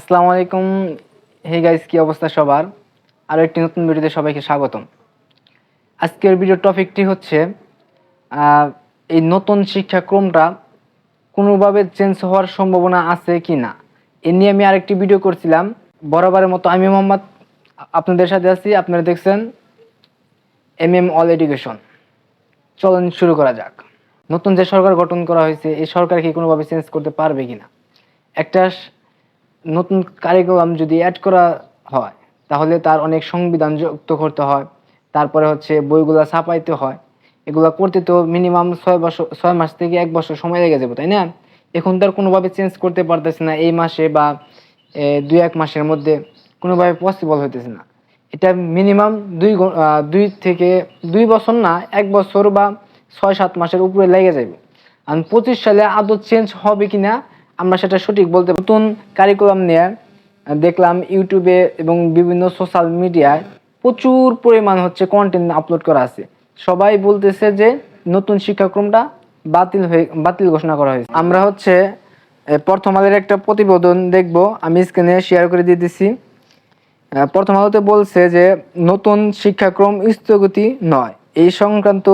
আসসালামু আলাইকুম। Hey guys কি অবস্থা সবার? আরও একটি নতুন ভিডিওতে সবাইকে স্বাগতম। আজকের ভিডিওর টপিকটি হচ্ছে এই নতুন শিক্ষাক্রমটা কোনোভাবে চেঞ্জ হওয়ার সম্ভাবনা আছে কি না এ নিয়ে আমি আরেকটি ভিডিও করছিলাম। বরাবরের মতো আমি মোহাম্মদ, আপনাদের সাথে আছি। আপনারা দেখছেন এম এম অল এডুকেশন চলুন শুরু করা যাক। নতুন যে সরকার গঠন করা হয়েছে, এই সরকার কি কোনোভাবে চেঞ্জ করতে পারবে কিনা? একটা স- নতুন কারিকুলাম যদি অ্যাড করা হয়, তাহলে তার অনেক সংবিধান যুক্ত করতে হয়, তারপরে হচ্ছে বইগুলো ছাপাইতে হয়। এগুলা করতে তো মিনিমাম ছয় বছর, ছয় মাস থেকে এক বছর সময় লেগে যাবে, তাই না? এখন তার কোনোভাবে চেঞ্জ করতে পারতেছে না, এই মাসে বা দুই এক মাসের মধ্যে কোনোভাবে পসিবল হইতেছে না। এটা মিনিমাম দুই দুই থেকে দুই বছর না, এক বছর বা ছয় সাত মাসের উপরে লেগে যাবে আর পঁচিশ সালে আদৌ চেঞ্জ হবে কিনা আমরা সেটা সঠিক বলতে নতুন কারিকুলাম নিয়ে দেখলাম ইউটিউবে এবং বিভিন্ন সোশ্যাল মিডিয়ায় প্রচুর পরিমাণ হচ্ছে কন্টেন্ট আপলোড করা আছে। সবাই বলতেছে যে নতুন শিক্ষাক্রমটা বাতিল হয়ে বাতিল ঘোষণা করা হয়েছে। আমরা হচ্ছে প্রথম আলোর একটা প্রতিবেদন দেখব। আমি স্ক্রিনে শেয়ার করে দিয়ে আহ, প্রথম আলোতে বলছে যে নতুন শিক্ষাক্রম স্থগতি নয়। এই সংক্রান্ত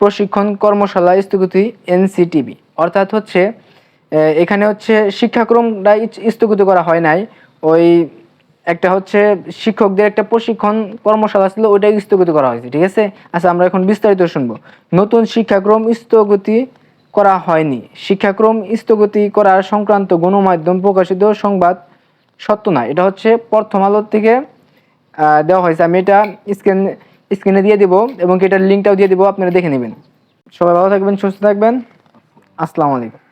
প্রশিক্ষণ কর্মশালা স্থগতি এনসিটিভি। অর্থাৎ হচ্ছে এখানে হচ্ছে শিক্ষাক্রমটা স্থগিত করা হয় নাই। ওই একটা হচ্ছে শিক্ষকদের একটা প্রশিক্ষণ কর্মশালা ছিল ওইটাই স্থগিত করা হয়েছে, ঠিক আছে? আচ্ছা আমরা এখন বিস্তারিত শুনব। নতুন শিক্ষাক্রম স্থগতি করা হয়নি। শিক্ষাক্রম স্থগতি করার সংক্রান্ত গণমাধ্যম প্রকাশিত সংবাদ সত্য না। এটা হচ্ছে প্রথম আলোর থেকে দেওয়া হয়েছে। আমি এটা স্ক্রিন, স্ক্রিনে দিয়ে দিব এবং এটার লিঙ্কটাও দিয়ে দিব, আপনারা দেখে নেবেন। সবাই ভালো থাকবেন, সুস্থ থাকবেন। আসসালামু আলাইকুম।